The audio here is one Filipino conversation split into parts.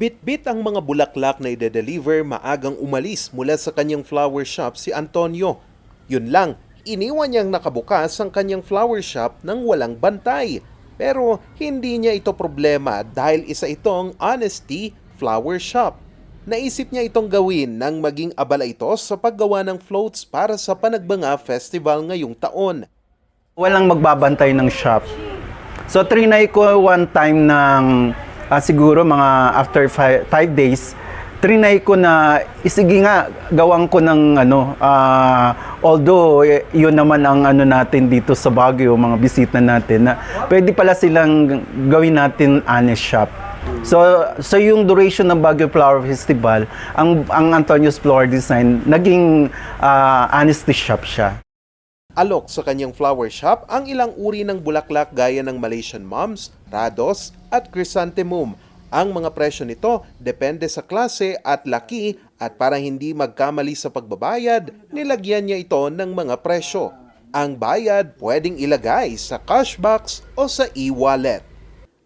Bit-bit ang mga bulaklak na ide-deliver maagang umalis mula sa kanyang flower shop si Antonio. Yun lang, iniwan niyang nakabukas ang kanyang flower shop ng walang bantay. Pero hindi niya ito problema dahil isa itong Honesty Flower Shop. Naisip niya itong gawin nang maging abala ito sa paggawa ng floats para sa Panagbanga Festival ngayong taon. Walang magbabantay ng shop. So, trinay ko one time ng ah, siguro mga after five, five days, trinay ko na isige nga gawang ko ng ano ah, although eh, yun naman ang ano natin dito sa Baguio mga bisita natin na pwede pala silang gawin natin honest shop So, so yung duration ng Baguio Flower Festival, ang ang Antonio's Flower Design naging ah, honesty shop siya. Alok sa kanyang flower shop ang ilang uri ng bulaklak gaya ng Malaysian Mums, Rados at Chrysanthemum. Ang mga presyo nito depende sa klase at laki at para hindi magkamali sa pagbabayad, nilagyan niya ito ng mga presyo. Ang bayad pwedeng ilagay sa cash box o sa e-wallet.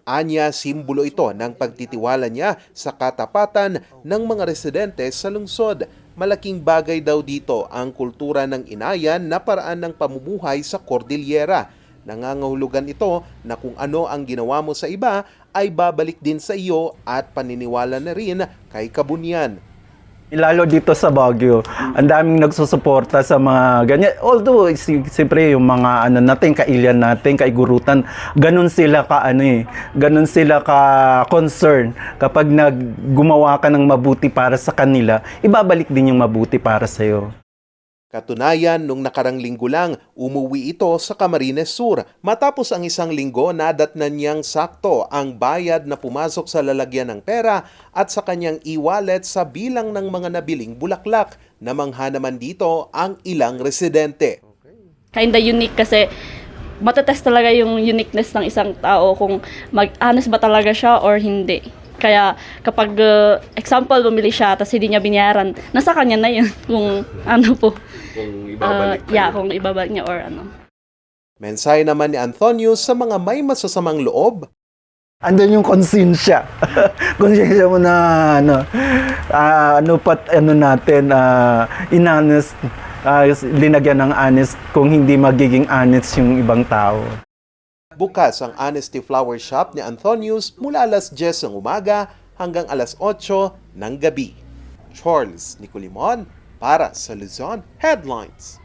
Anya, simbolo ito ng pagtitiwala niya sa katapatan ng mga residente sa lungsod. Malaking bagay daw dito ang kultura ng inayan na paraan ng pamumuhay sa Cordillera. Nangangahulugan ito na kung ano ang ginawa mo sa iba ay babalik din sa iyo at paniniwala na rin kay Kabunyan. Lalo dito sa Baguio, ang daming nagsusuporta sa mga ganyan. Although, si- siyempre yung mga ano natin, kailian natin, kaigurutan, ganun sila ka ano eh, ganun sila ka concern. Kapag naggumawa ka ng mabuti para sa kanila, ibabalik din yung mabuti para sa iyo. Katunayan, nung nakarang linggo lang, umuwi ito sa Camarines Sur. Matapos ang isang linggo, nadatnan niyang sakto ang bayad na pumasok sa lalagyan ng pera at sa kanyang e-wallet sa bilang ng mga nabiling bulaklak. Namangha naman dito ang ilang residente. kinda unique kasi matetest talaga yung uniqueness ng isang tao kung mag-honest ba talaga siya or hindi. Kaya kapag uh, example bumili siya tapos hindi niya binayaran, nasa kanya na yun kung ano po. Kung Uh, yeah, kung ibabalik niya or ano. Mensahe naman ni Antonio sa mga may masasamang loob, Andun yung konsensya. konsensya mo na ano, ah, ano pat ano natin, uh, inhonest, ah, linagyan ng honest kung hindi magiging honest yung ibang tao. Bukas ang Honesty Flower Shop ni Antonius mula alas 10 ng umaga hanggang alas 8 ng gabi. Charles Nicolimon para sa Luzon Headlines.